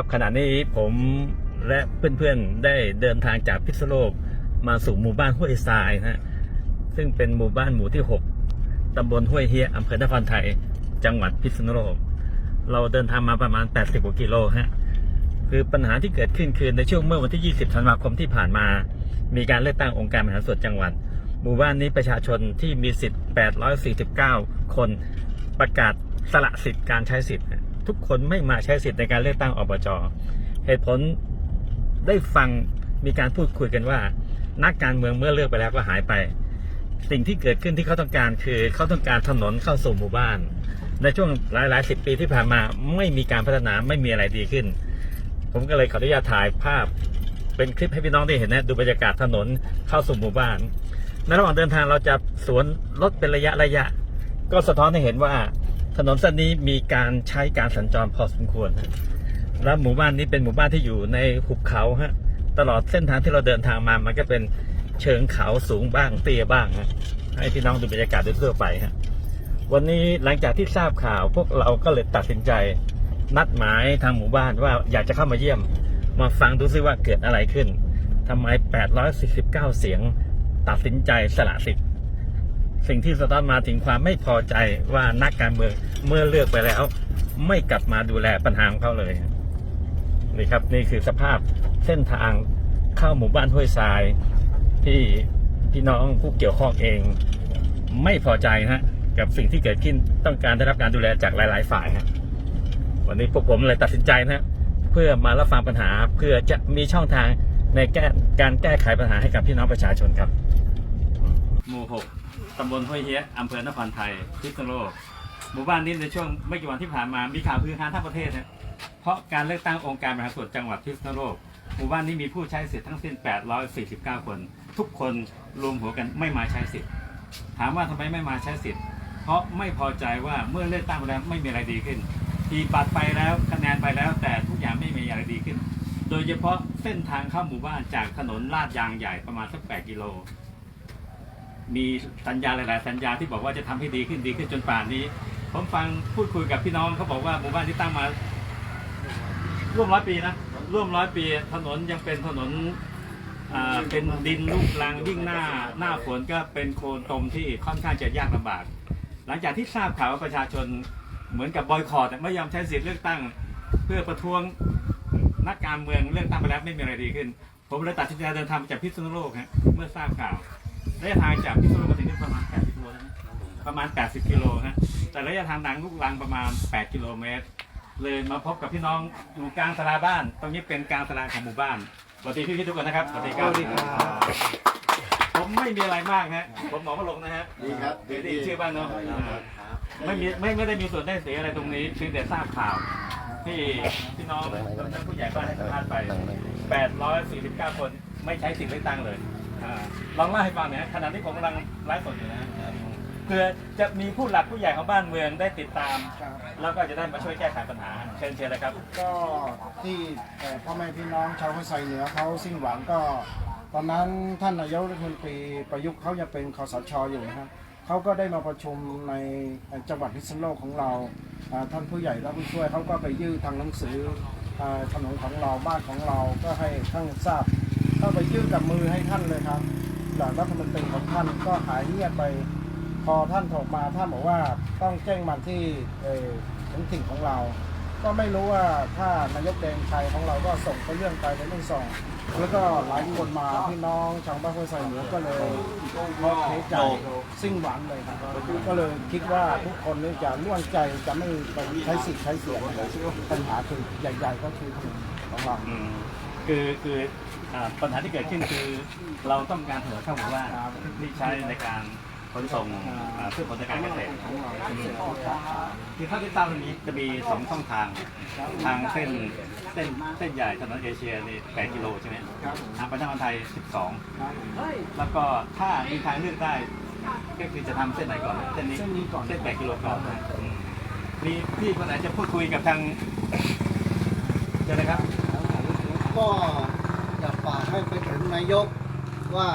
ครับขณะนี้ผมและเพื่อนๆได้เดินทางจากพิษณุโลกมาสู่หมู่บ้านห้วยทรายนะฮะซึ่งเป็นหมู่บ้านหมู่ที่ 6 ตำบลห้วยเฮียอำเภอนครไทย จังหวัดพิษณุโลก เราเดินทางมาประมาณ 80กว่ากิโลฮะคือปัญหาที่เกิดขึ้นคือในช่วงเมื่อวันที่ 20 ธันวาคมที่ผ่านมา มีการเลือกตั้งองค์การบริหารส่วนจังหวัด หมู่บ้านนี้ประชาชนที่มีสิทธิ์ 849 คนประกาศสละสิทธิ์การใช้สิทธิ์ ทุกคนไม่มาใช้สิทธิ์ในการเลือกตั้งอบจเหตุผลได้ฟังมีการพูดคุยกันว่า นักการเมืองเมื่อเลือกไปแล้วก็หายไป สิ่งที่เกิดขึ้นที่เขาต้องการคือ เขาต้องการถนนเข้าสู่หมู่บ้าน ในช่วงหลายหลายสิบปีที่ผ่านมาไม่มีการพัฒนาไม่มีอะไรดีขึ้น ผมก็เลยขออนุญาตถ่ายภาพ เป็นคลิปให้พี่น้องได้เห็นนะดูบรรยากาศถนนเข้าสู่หมู่บ้านในระหว่างเดินทางเราจะสวนรถเป็นระยะระยะ ก็สะท้อนให้เห็นว่า ถนนเส้นนี้มีการใช้การสัญจรพอสมควรแล้วหมู่บ้านนี้เป็นหมู่บ้านที่อยู่ในหุบเขาฮะ ตลอดเส้นทางที่เราเดินทางมา มันก็เป็นเชิงเขาสูงบ้างเตี้ยบ้างฮะ ให้พี่น้องดูบรรยากาศโดยทั่วไปฮะ วันนี้หลังจากที่ทราบข่าวพวกเราก็เลยตัดสินใจนัดหมายทางหมู่บ้านว่าอยากจะเข้ามาเยี่ยม มาฟังดูซิว่าเกิดอะไรขึ้นทำไม 849 เสียงตัดสินใจสละสิทธิ์ สิ่งที่สะท้อนมาถึงความไม่พอใจว่านักการเมือง เมื่อเลือกไปแล้ว ไม่กลับมาดูแลปัญหาของเขาเลยนี่ครับ นี่คือสภาพเส้นทางเข้าหมู่บ้านห้วยทราย ที่พี่น้องผู้เกี่ยวข้องเอง ไม่พอใจฮะกับสิ่งที่เกิดขึ้นต้องการได้รับการดูแลจากหลาย ๆ ฝ่ายฮะวันนี้พวกผมเลยตัดสินใจนะฮะเพื่อมารับฟังปัญหาเพื่อจะมีช่องทางในแก้การแก้ไขปัญหาให้กับพี่น้องประชาชนครับ หมู่หกตำบลห้วยเฮียอำเภอนครไทยพิษณุโลก หมู่บ้านนี้ในช่วงไม่กี่วันที่ผ่านมามีข่าวพื้นทางทั้งประเทศนะเพราะการเลือกตั้งองค์การบริหารส่วนจังหวัดพิษณุโลกหมู่บ้านนี้มีผู้ใช้สิทธิ์ทั้งสิ้น 849 คน ทุกคนรวมหัวกันไม่มาใช้สิทธิ์ ถามว่าทำไมไม่มาใช้สิทธิ์ เพราะไม่พอใจว่าเมื่อเลือกตั้งไปแล้วไม่มีอะไรดีขึ้นทีบัตรไปแล้วคะแนนไปแล้ว แต่ทุกอย่างไม่มีอะไรดีขึ้น โดยเฉพาะเส้นทางเข้าหมู่บ้านจากถนนลาดยางใหญ่ประมาณสัก 8 กิโล มีสัญญาหลาย ๆ สัญญาที่บอกว่าจะทำให้ดีขึ้นดีขึ้นจนป่านนี้ ผมฟังพูดคุยกับพี่น้องเขาบอกว่าหมู่บ้านที่ตั้งมา ร่วมร้อยปีนะร่วมร้อยปี ถนนยังเป็นถนนอ่าเป็นดินลูกรังยิ่งหน้าหน้าฝนก็เป็นโคลนตมที่ค่อนข้างจะยากลำบาก หลังจากที่ทราบข่าวว่าประชาชนเหมือนกับบอยคอร์ดไม่ยอมใช้สิทธิ์เลือกตั้ง เพื่อประท้วงนักการเมืองเลือกตั้งไปแล้วไม่มีอะไรดีขึ้น ผมเลยตัดสินใจเดินทางจากพิษณุโลกฮะเมื่อทราบข่าวระยะทางจากพิษณุโลกมาถึงนี่ประมาณ80กิโลนะ ประมาณ 80 กิโลฮะแต่ระยะทางดังลูกลังประมาณ 8 กิโลเมตร เลยมาพบกับพี่น้องอยู่กลางสลาบ้าน ตรงนี้เป็นกลางสลาของหมู่บ้านสวัสดีพี่ๆทุกคนนะครับสวัสดีครับผมไม่มีอะไรมากฮะผมหมอพระลงนะฮะดีครับเดี๋ยวได้ยินชื่อบ้างเนาะไม่มีไม่ไม่ได้มีส่วนได้เสียอะไรตรงนี้เพียงแต่ทราบข่าวที่พี่น้องท่านผู้ใหญ่บ้านให้สัมภาษณ์ไป 849 คนไม่ใช้สิทธิ์เลือกตั้งเลยอ่าลองเล่าให้ฟังหน่อยฮะขณะที่ผมกำลังไลฟ์สดอยู่นะฮะ เพื่อจะมีผู้หลักผู้ใหญ่ของบ้านเมืองได้ติดตามแล้วก็จะได้มาช่วยแก้ไขปัญหา เชิญเชิญเลยครับ ก็ที่เอ่อพ่อแม่พี่น้องชาวห้วยไซเหนือเขาสิ้นหวังก็ ตอนนั้นท่านนายกรัฐมนตรีประยุทธ์เขายังเป็นคอสชอยู่นะครับเขาก็ได้มาประชุมในจังหวัดพิษณุโลกของเราอ่าท่านผู้ใหญ่และผู้ช่วยเขาก็ไปยื่นทางหนังสืออ่าถนนของเราบ้านของเราก็ให้ท่านทราบก็ไปยื่นกับมือให้ท่านเลยครับหลังรัฐมนตรีของท่านก็หายเงียบไป พอท่านโทรมาท่านบอกว่าต้องแจ้งมาที่เอ่อถึงถิ่นของเรา ก็ไม่รู้ว่าถ้านายกแดงชัยของเราก็ส่งไปเรื่องไปแต่ไม่ส่งแล้วก็หลายคนมาพี่น้องชาวบ้านห้วยไซเหนือก็เลยพอเทใจสิ้นหวังเลยครับก็เลยคิดว่าทุกคนนี่จะร่วมใจจะไม่ไปใช้สิทธิ์ใช้เสียงปัญหาคือใหญ่ๆก็คือถนนของเราอืมคือคืออ่าปัญหาที่เกิดขึ้นคือเราต้องการถนนเข้าหมู่บ้านครับที่ใช้ในการ ขนส่งอ่าพืชผลทางการเกษตรคือเท่าที่ทราบตรงนี้จะมีสองช่องทาง ทางเส้นเส้นเส้นใหญ่ถนนเอเชียนี่8กิโลใช่ไหมครับทางไปทางคนไทย 12 แล้วก็ถ้ามีทางเลือกได้ก็คือจะทำเส้นไหนก่อนเส้นนี้เส้นนี้ก่อนเส้น8กิโลก่อนนะอืมมีพี่คนไหนจะพูดคุยกับทางเชิญเลยครับ ก็อยากฝากให้ไปถึงนายกว่า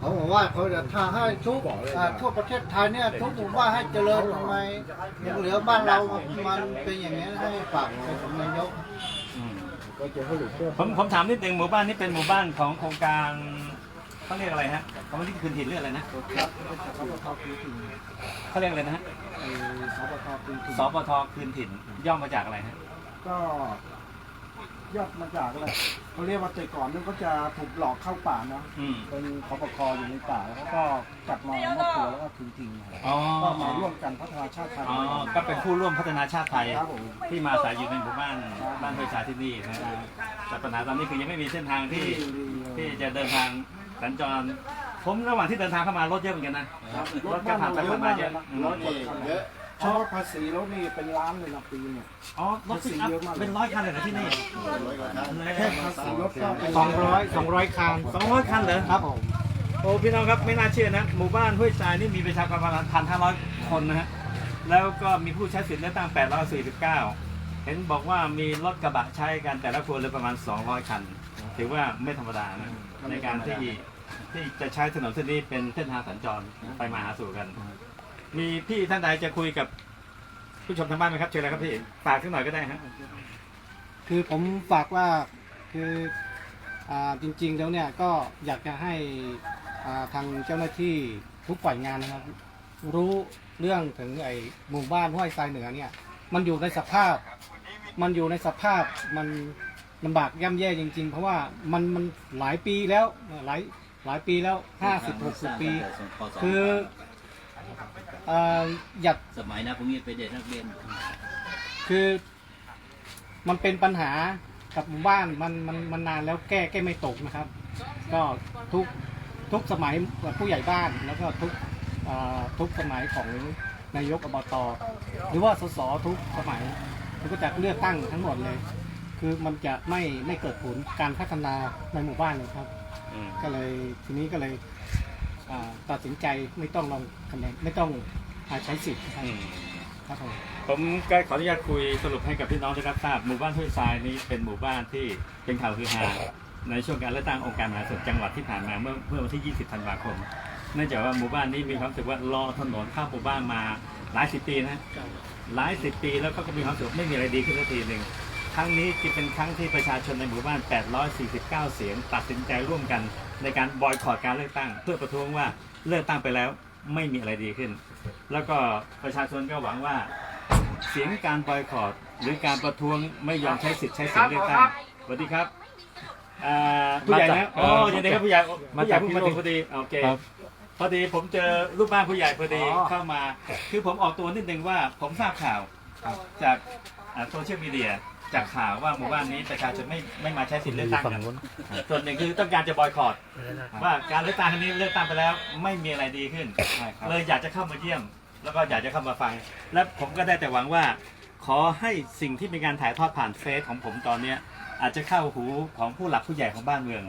เขาบอกว่าเขาจะทาให้ทุกอ่าทั่วประเทศไทยเนี่ยทุกหมู่บ้านให้เจริญทำไมยังเหลือบ้านเรามันเป็นอย่างนี้ให้ฝากไปถึงนายกอืมผมผมถามนิดนึงหมู่บ้านนี้เป็นหมู่บ้านของโครงการเขาเรียกอะไรฮะเขาไม่ได้คืนถิ่นเรื่องอะไรนะครับสปทคืนถิ่นเขาเรียกอะไรนะฮะไอ้สปทคืนถิ่นสปทคืนถิ่นย่อมาจากอะไรฮะก็ ยอดมาจากอะไรเขาเรียกว่าแต่ก่อนนึงเขาจะถูกหลอกเข้าป่าเนาะอืมเป็นคอปคอยู่ในป่าแล้วก็กลับมามอบตัวแล้วก็คืนถิ่นอ๋อก็มาร่วมกันพัฒนาชาติไทยอ๋อก็เป็นผู้ร่วมพัฒนาชาติไทย ครับผม ที่มาอาศัยอยู่ในหมู่บ้านบ้านห้วยทรายที่นี่นะแต่ปัญหาตอนนี้คือยังไม่มีเส้นทางที่ที่จะเดินทางสัญจร ผมระหว่างที่เดินทางเข้ามารถเยอะเหมือนกันนะครับ รถก็ผ่านไปผ่านมาเยอะร้อยกว่าคันเยอะ เพราะว่าภาษีรถนี่เป็นล้านเลยนะปีเนี่ย อ๋อรถปิกอัพเป็นร้อยคันเลยนะที่นี่แค่ภาษีรถก็เป็นสองร้อยสองร้อยคันสองร้อยคันเหรอครับผม โอ้พี่น้องครับไม่น่าเชื่อนะ หมู่บ้านห้วยทรายนี่มีประชากรประมาณพันห้าร้อยคนนะฮะ แล้วก็มีผู้ใช้สิทธิ์เลือกตั้ง 849 เห็นบอกว่ามีรถกระบะใช้กันแต่ละครัวเรือนประมาณ 200 คัน ถือว่าไม่ธรรมดานะในการที่ที่จะใช้ถนนเส้นนี้เป็นเส้นทางสัญจรไปมาหาสู่กัน มีพี่ท่านใดจะคุยกับผู้ชมทางบ้านไหมครับเชิญเลยครับพี่ฝากสักหน่อยก็ได้ฮะคือผมฝากว่าคืออาจริงๆแล้วเนี่ยก็อยากจะให้อ่าทางเจ้าหน้าที่ทุกฝ่ายงานนะครับ รู้เรื่องถึงไอ้หมู่บ้านห้วยทรายเหนือเนี่ย มันอยู่ในสภาพ มันอยู่ในสภาพมันลำบากย่ำแย่จริง ๆ เพราะว่ามันมันหลายปีแล้วหลายหลายปีแล้วห้าสิบหกสิบปี คือ อ่าอยากสมัยนะผมยังเป็นเด็กนักเรียนคือมันเป็นปัญหากับหมู่บ้านมันมันมันนานแล้วแก้แก้ไม่ตกนะครับ ก็ทุกทุกสมัยผู้ใหญ่บ้านแล้วก็ทุกอ่าทุกสมัยของนายกอบตหรือว่าสสทุกสมัยมันก็จะเลือกตั้งทั้งหมดเลย คือมันจะไม่ไม่เกิดผลการพัฒนาในหมู่บ้านเลยครับก็เลยทีนี้ก็เลย อ่าตัดสินใจไม่ต้องลงคะแนนไม่ต้องอ่าใช้สิทธิ์นะครับครับผม ผมก็ขออนุญาตคุยสรุปให้กับพี่น้องได้รับทราบหมู่บ้านห้วยทรายนี้เป็นหมู่บ้านที่เป็นข่าวคือฮาในช่วงการเลือกตั้งองค์การมหาส่วนจังหวัดที่ผ่านมาเมื่อเมื่อวันที่ 20 ธันวาคม เนื่องจากว่าหมู่บ้านนี้มีความรู้สึกว่ารอถนนเข้าหมู่บ้านมาหลายสิบปีนะ หลายสิบปีแล้วก็มีความรู้สึกว่าไม่มีอะไรดีขึ้นสักทีหนึ่ง ครั้งนี้จะเป็นครั้งที่ประชาชนในหมู่บ้าน 849 เสียง ตัดสินใจร่วมกัน ในการบอยคอรดการเลือกตั้ง เพื่อประท้วงว่าเลือกตั้งไปแล้วไม่มีอะไรดีขึ้น แล้วก็ประชาชนก็หวังว่าเสียงการบอยคอรดหรือการประท้วงไม่ยอมใช้สิทธิ์ใช้เสียงเลือกตั้งสวัสดีครับอ่าผู้ใหญ่นะอ๋อยินดีครับผู้ใหญ่ผู้ใหญ่เพิ่งมาถึงพอดีโอเคพอดีผมเจอลูกบ้านผู้ใหญ่พอดีเข้ามา คือผมออกตัวนิดนึงว่าผมทราบข่าวจากโซเชียลมีเดีย จากข่าวว่าหมู่บ้านนี้ประชาชนไม่ไม่มาใช้สิทธิ์เลือกตั้งกันส่วนหนึ่งคือต้องการจะบอยคอรดว่าการเลือกตั้งครั้งนี้เลือกตั้งไปแล้วไม่มีอะไรดีขึ้น เลยอยากจะเข้ามาเยี่ยม แล้วก็อยากจะเข้ามาฟัง และผมก็ได้แต่หวังว่า ขอให้สิ่งที่เป็นการถ่ายทอดผ่านเฟซของผมตอนเนี้ยอาจจะเข้าหูของผู้หลักผู้ใหญ่ของบ้านเมือง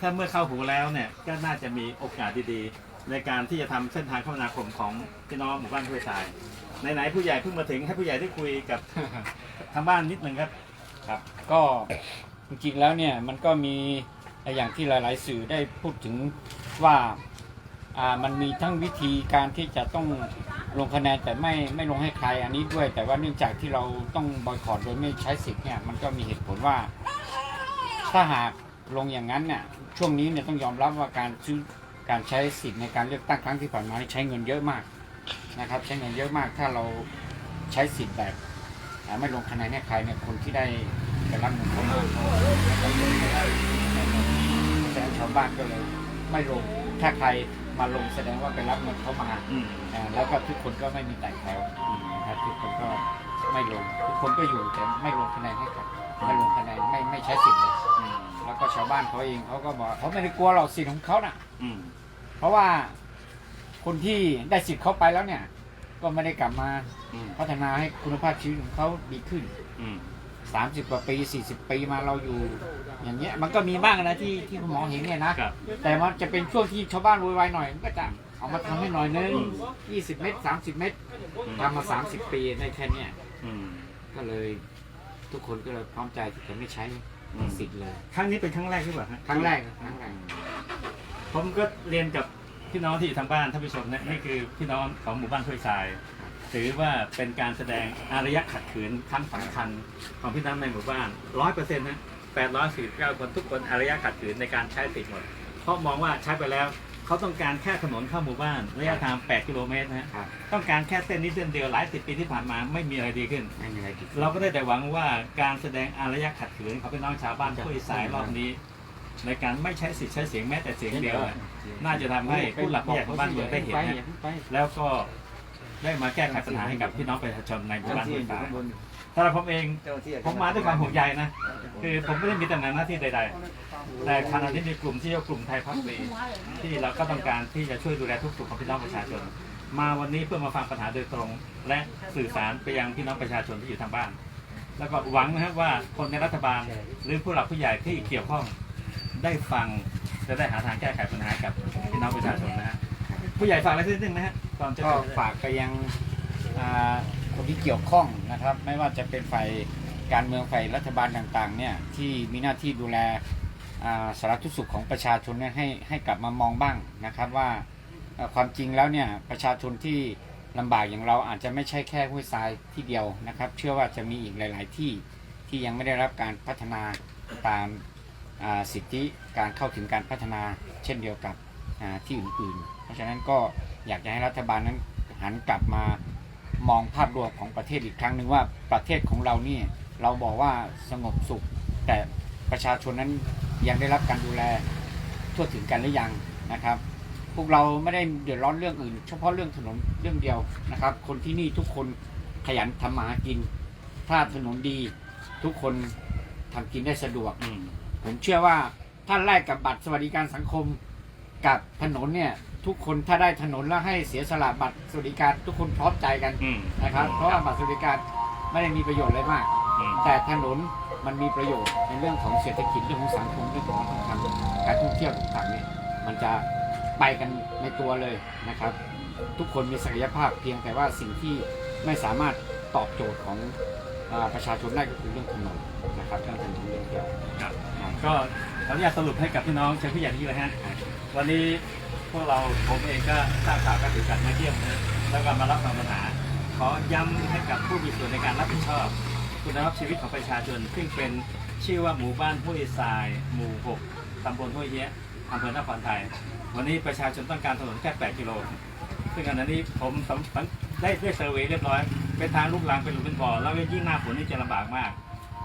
ถ้าเมื่อเข้าหูแล้วเนี่ยก็น่าจะมีโอกาสดีๆ ในการที่จะทำเส้นทางคมนาคมของพี่น้องหมู่บ้านห้วยทราย ไหนๆผู้ใหญ่เพิ่งมาถึงให้ผู้ใหญ่ได้คุยกับทางบ้านนิดหนึ่งครับ ครับ ก็จริงๆแล้วเนี่ยมันก็มีอย่างที่หลาย ๆ สื่อได้พูดถึงว่าอ่ามันมีทั้งวิธีการที่จะต้องลงคะแนนแต่ไม่ไม่ลงให้ใครอันนี้ด้วย แต่ว่าเนื่องจากที่เราต้องบอยคอรดโดยไม่ใช้สิทธิ์เนี่ยมันก็มีเหตุผลว่า ถ้าหากลงอย่างนั้นเนี่ยช่วงนี้เนี่ยต้องยอมรับว่าการซื้อการใช้สิทธิ์ในการเลือกตั้งครั้งที่ผ่านมาใช้เงินเยอะมาก นะครับใช้เงินเยอะมากถ้าเราใช้สิทธิ์แบบอ่าไม่ลงคะแนนให้ใครเนี่ยคนที่ได้ไปรับเงินเข้ามาเขาแสดงชาวบ้านก็เลยไม่ลงถ้าใครมาลงแสดงว่าไปรับเงินเข้ามาอืมอ่าแล้วก็ทุกคนก็ไม่มีแตกแถวนะครับทุกคนก็ไม่ลงทุกคนก็อยู่แต่ไม่ลงคะแนนให้ใครไม่ลงคะแนนไม่ไม่ใช้สิทธิ์เลยอืมแล้วก็ชาวบ้านเขาเองเขาก็บอกเขาไม่ได้กลัวหรอกสิทธิ์ของเขาน่ะอืมเพราะว่า คนที่ได้สิทธิ์เขาไปแล้วเนี่ย ก็ไม่ได้กลับมาอืมพัฒนาให้คุณภาพชีวิตของเขาดีขึ้น อืมสามสิบกว่าปีสี่สิบปีมาเราอยู่ อย่างเงี้ยมันก็มีบ้างนะที่ที่คุณหมอเห็นเนี่ยนะ ครับ แต่มันจะเป็นช่วงที่ชาวบ้านโวยวายหน่อยมันก็จะเอามาทำให้หน่อยนึงยี่สิบเมตรสามสิบเมตรทำมาสามสิบปีในแค่เนี้ยอืมก็เลยทุกคนก็เลยพร้อมใจที่จะไม่ใช้สิทธิ์เลย ครั้งนี้เป็นครั้งแรกหรือเปล่าฮะครั้งแรกนะครั้งแรกผมก็เรียนกับ พี่น้องที่อยู่ทางบ้านท่านผู้ชมนะนี่คือพี่น้องของหมู่บ้านห้วยทราย ถือว่าเป็นการแสดงอารยะขัดขืนครั้งสำคัญของพี่น้องในหมู่บ้านร้อยเปอร์เซ็นต์นะ849คนทุกคนอารยะขัดขืนในการใช้สิทธิ์หมด เพราะมองว่าใช้ไปแล้วเขาต้องการแค่ถนนเข้าหมู่บ้านระยะทาง 8 กิโลเมตรนะฮะครับ ต้องการแค่เส้นนี้เส้นเดียวหลายสิบปีที่ผ่านมาไม่มีอะไรดีขึ้น ไม่มีอะไรผิด เราก็ได้แต่หวังว่าการแสดงอารยะขัดขืนของพี่น้องชาวบ้านผู้อีสายรอบนี้ ในการไม่ใช้สิทธิ์ใช้เสียงแม้แต่เสียงเดียวอะน่าจะทำให้ผู้หลักผู้ใหญ่ของบ้านเมืองได้เห็นนะแล้วก็ได้มาแก้ไขปัญหาให้กับพี่น้องประชาชนในหมู่บ้านผู้อีสายสำหรับผมเองผมมาด้วยความห่วงใยนะ คือผมไม่ได้มีตำแหน่งหน้าที่ใด ๆ แต่ขณะนี้มีกลุ่มที่เรียกว่ากลุ่มไทยพักดีที่เราก็ต้องการที่จะช่วยดูแลทุกสุขของพี่น้องประชาชน มาวันนี้เพื่อมาฟังปัญหาโดยตรง และสื่อสารไปยังพี่น้องประชาชนที่อยู่ทางบ้าน แล้วก็หวังนะครับว่าคนในรัฐบาลหรือผู้หลักผู้ใหญ่ที่เกี่ยวข้อง ได้ฟังจะได้หาทางแก้ไขปัญหากับพี่น้องประชาชนนะฮะผู้ใหญ่ฝากอะไรสักนิดนึงนะฮะก่อนจะก็จบฝากไปยังอ่าคนที่เกี่ยวข้องนะครับ ไม่ว่าจะเป็นฝ่ายการเมืองฝ่ายรัฐบาลต่างๆเนี่ยที่มีหน้าที่ดูแลอ่าสารทุกข์สุขของประชาชนเนี่ยให้ให้กลับมามองบ้างนะครับว่าเอ่อความจริงแล้วเนี่ยประชาชนที่ลำบากอย่างเราอาจจะไม่ใช่แค่ห้วยทรายที่เดียวนะครับ เชื่อว่าจะมีอีกหลาย ๆ ที่ที่ยังไม่ได้รับการพัฒนาตามอ่า สิทธิการเข้าถึงการพัฒนาเช่นเดียวกับอ่าที่อื่นๆ เพราะฉะนั้นก็อยากจะให้รัฐบาลนั้นหันกลับมามองภาพรวมของประเทศอีกครั้งหนึ่งว่าประเทศของเรานี่เราบอกว่าสงบสุข แต่ประชาชนนั้นยังได้รับการดูแลทั่วถึงกันหรือยังนะครับ พวกเราไม่ได้เดือดร้อนเรื่องอื่น เฉพาะเรื่องถนนเรื่องเดียวนะครับ คนที่นี่ทุกคนขยันทำมาหากิน ถ้าถนนดีทุกคนทำกินได้สะดวก ผมเชื่อว่าถ้าแลกกับบัตรสวัสดิการสังคมกับถนนเนี่ยทุกคนถ้าได้ถนนแล้วให้เสียสละบัตรสวัสดิการทุกคนพร้อมใจกันอืมนะครับ เพราะว่าบัตรสวัสดิการไม่ได้มีประโยชน์อะไรมาก อืมแต่ถนนมันมีประโยชน์ในเรื่องของเศรษฐกิจเรื่องของสังคมเรื่องของวัฒนธรรมการท่องเที่ยวต่างๆเนี่ยมันจะไปกันในตัวเลยนะครับ ทุกคนมีศักยภาพเพียงแต่ว่าสิ่งที่ไม่สามารถตอบโจทย์ของอ่าประชาชนได้ก็คือเรื่องถนนนะครับเรื่องถนนเรื่องเที่ยว ครับครับ ก็ขออนุญาตสรุปให้กับพี่น้องเชิญผู้ใหญ่ที่เลยฮะวันนี้พวกเราผมเองก็ทราบข่าวก็ถือกันมาเยี่ยมนะแล้วก็มารับฟังปัญหา ขอย้ำให้กับผู้มีส่วนในการรับผิดชอบ คุณภาพชีวิตของประชาชนซึ่งเป็นชื่อว่าหมู่บ้านห้วยทราย หมู่ 6 ตำบลห้วยเฮียอำเภอนครไทย วันนี้ประชาชนต้องการถนนแค่ 8 กิโล ซึ่งขณะนี้ผมสำผมได้ได้เซอร์เวยเรียบร้อย เป็นทางลูกรังเป็นหลุมเป็นบ่อแล้วยิ่งหน้าฝนนี่จะลำบากมาก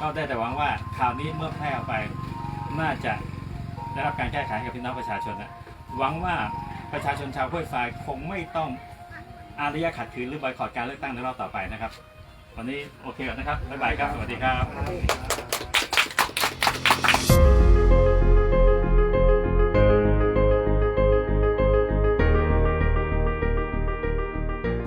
ก็ได้แต่หวังว่าข่าวนี้เมื่อแพร่ออกไป น่าจะได้รับการแก้ไขให้กับพี่น้องประชาชนนะหวังว่าประชาชนชาวห้วยทรายคงไม่ต้องอารยะขัดขืนหรือบอยคอรดการเลือกตั้งในรอบต่อไปนะครับ วันนี้โอเคแล้วนะครับบ๊ายบายครับ สวัสดีครับ